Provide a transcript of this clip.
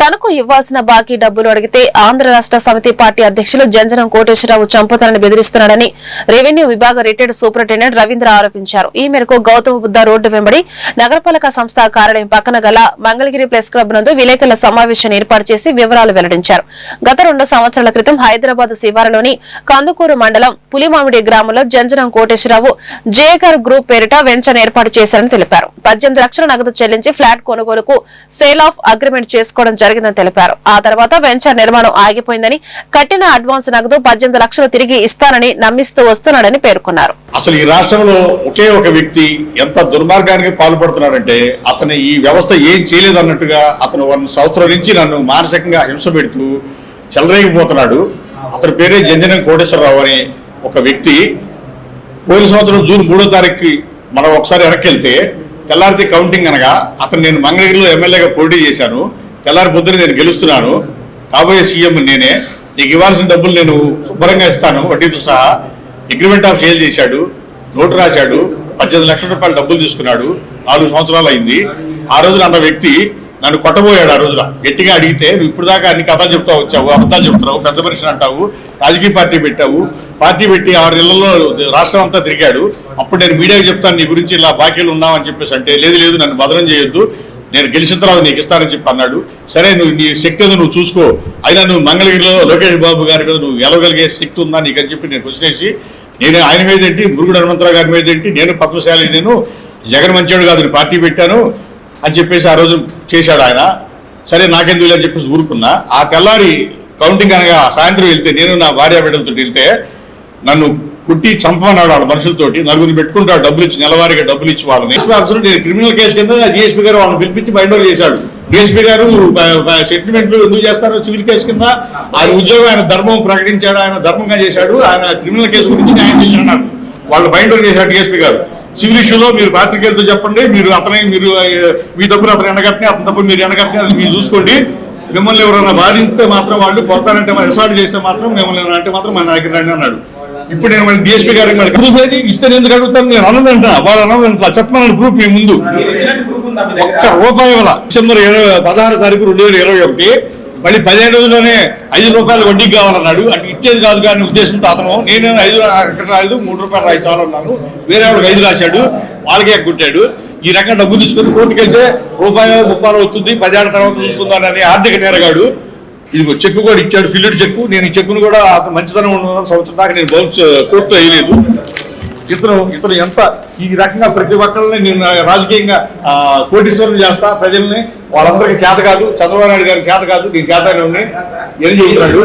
తనకు ఇవ్వాల్సిన బాకీ డబ్బులు అడిగితే ఆంధ్ర రాష్ట్ర సమితి పార్టీ అధ్యక్షులు జంజనం కోటేశ్వరరావు చంపుతానని బెదిరిస్తున్నాడని రెవెన్యూ విభాగ రిటైర్డ్ సూపరింటెండెంట్ రవీంద్ర ఆరోపించారు. ఈ మేరకు గౌతమ బుద్ధ రోడ్డు వెంబడి నగరపాలక సంస్థ కార్యాలయం పక్కన గల మంగళగిరి ప్రెస్ క్లబ్ నందు విలేకరుల సమావేశాన్ని ఏర్పాటు చేసి వివరాలు వెల్లడించారు. గత రెండు సంవత్సరాల క్రితం హైదరాబాద్ శివారులోని కందుకూరు మండలం పులిమామిడి గ్రామంలో జంజనం కోటేశ్వరరావు జేకర్ గ్రూప్ పేరిట వెంచర్ ఏర్పాటు చేశారని తెలిపారు. పద్దెనిమిది లక్షల నగదు చెల్లించి ఫ్లాట్ కొనుగోలుకు సేల్ ఆఫ్ అగ్రిమెంట్ చేసుకోవడం జరిగిందని తెలిపారు. ఆ తర్వాత వెంచర్ నిర్మాణం ఆగిపోయిందని కట్టిన అడ్వాన్స్ నగదు పద్దెనిమిది లక్షలు తిరిగి ఇస్తానని నమ్మిస్తూ వస్తున్నాడని పేర్కొన్నారు. అసలు ఈ రాష్ట్రంలో ఒకే ఒక వ్యక్తి ఎంత దుర్మార్గానికి పాల్పడుతున్నాడంటే అతను ఈ వ్యవస్థ ఏం చేయలేదన్నట్టుగా అతను వన్ సంవత్సరం నుంచి నన్ను మానసికంగా హింస పెడుతూ చెలరేగిపోతున్నాడు. అతని పేరే జంజనం కోటేశ్వరరావు అనే ఒక వ్యక్తి. పోయిన సంవత్సరం జూన్ మూడో తారీఖుకి మనం ఒకసారి వెనక్కి వెళ్తే తెల్లారితే కౌంటింగ్ అనగా అతను నేను మంగళగిరిలో ఎమ్మెల్యేగా పోటీ చేశాను. తెల్లారి పొద్దున నేను గెలుస్తున్నాను. కాబోయే సీఎం నేనే. నీకు ఇవ్వాల్సిన డబ్బులు నేను శుభ్రంగా ఇస్తాను. వడ్డీతో సహా అగ్రిమెంట్ ఆఫ్ సేల్ చేశాడు. నోటు రాశాడు. పద్దెనిమిది లక్షల రూపాయలు డబ్బులు తీసుకున్నాడు. నాలుగు సంవత్సరాలు అయింది. ఆ రోజున అన్న వ్యక్తి నన్ను కొట్టబోయాడు ఆ రోజున. గట్టిగా అడిగితే నువ్వు ఇప్పుడు దాకా అన్ని కథలు చెప్తా వచ్చావు అబద్ధాలు చెప్తున్నావు పెద్ద మనిషిని అంటావు రాజకీయ పార్టీ పెట్టావు పార్టీ పెట్టి ఆరు నెలల్లో రాష్ట్రం అంతా తిరిగాడు. అప్పుడు నేను మీడియాకి చెప్తాను నీ గురించి ఇలా బాకీలు ఉన్నావని చెప్పేసి అంటే లేదు లేదు నన్ను బదనం చేయొద్దు. నేను గెలిచిన తర్వాత నీకు ఇస్తానని చెప్పి అన్నాడు. సరే నువ్వు నీ శక్తి ఏదో నువ్వు చూసుకో. అయినా నువ్వు మంగళగిరిలో లోకేష్ బాబు గారి మీద నువ్వు గెలవగలిగే శక్తి ఉందా నీకని చెప్పి నేను క్వశ్చన్ వేసి నేను ఆయన మీద ఏంటి మురుగుడు హనుమంతరావు గారి మీద ఏంటి నేను పద్మశాలి నేను జగన్ మంచోడు కాదు పార్టీ పెట్టాను అని చెప్పేసి ఆ రోజు చేశాడు ఆయన. సరే నాకెందుకు అని చెప్పేసి ఊరుకున్నా. ఆ తెల్లారి కౌంటింగ్ అనగా సాయంత్రం వెళ్తే నేను నా భార్య బిడ్డలతో వెళ్తే నన్ను కుట్టి చంపమన్నాడు వాళ్ళ మనుషులతోటి. నలుగురిని పెట్టుకుంటాడు డబ్బులు ఇచ్చి నెలవారీగా డబ్బులు ఇచ్చి వాళ్ళని. క్రిమినల్ కేసు కింద డిఎస్పీ గారు వాళ్ళని పిలిపించి బయట చేశాడు. డిఎస్పీ గారు సెటిల్మెంట్లు ఎందుకు చేస్తారు సివిల్ కేసు కింద ఆయన ఉద్యోగం ఆయన ధర్మం ప్రకటించాడు ఆయన ధర్మంగా చేశాడు ఆయన క్రిమినల్ కేసు గురించి న్యాయం చేశాడు నాకు వాళ్ళు బయట చేశాడు డిఎస్పీ గారు. సివిల్ ఇష్యూలో మీరు పాత్రికేయులతో చెప్పండి మీరు అతనే మీరు మీ తప్పులు అతను ఎండగట్టని అతని తప్పు మీరు ఎండగట్టిన అది మీరు చూసుకోండి. మిమ్మల్ని ఎవరైనా బాధిస్తే మాత్రం వాళ్ళు కొడతారంటే అసాల్ట్ చేస్తే మాత్రం మిమ్మల్ని అంటే మాత్రం మన దగ్గర రండి అన్నాడు. ఇప్పుడు నేను మళ్ళీ డిఎస్పీ గారికి మళ్ళీ ప్రూఫ్ ఏది ఇస్తే ఎందుకు అడుగుతాను నేను? అన్నదంటా వాళ్ళు అన్న చెప్పమన్నాను ప్రూఫ్ మీ ముందు. ఒక్క రూపాయి వల్ల డిసెంబర్ ఇరవై పదహారు తారీఖు రెండు వేల ఇరవై ఒకటి. మళ్ళీ పదిహేను రోజుల్లోనే ఐదు రూపాయలు వడ్డీకి కావాలన్నాడు. అంటే ఇచ్చేది కాదు కానీ ఉద్దేశంతో అతను నేను ఐదు అక్కడ రాయదు మూడు రూపాయలు రాయించాలన్నాను వేరే వాళ్ళకి ఐదు రాశాడు. వాళ్ళకే కొట్టాడు. ఈ రకంగా డబ్బు తీసుకొని కోర్టుకెళ్తే రూపాయలు రూపాయి ముప్పాలు వచ్చింది పదేళ్ళ తర్వాత చూసుకుందానని ఆర్థిక నేరగాడు ఇదిగో చెక్కు కూడా ఇచ్చాడు ఫిల్డ్ చెక్కు నేను ఈ చెక్కును కూడా మంచితనం ఉన్న సంవత్సరం దాకా నేను బౌన్స్ కోర్టులో వేయలేదు ఇతను ఇతను ఎంత ఈ రకంగా ప్రతి ఒక్కరిని నేను రాజకీయంగా కోటీశ్వరం చేస్తా ప్రజల్ని వాళ్ళందరికీ చేత కాదు చంద్రబాబు నాయుడు గారికి చేత కాదు నేను చేత ఏం చెబుతున్నాడు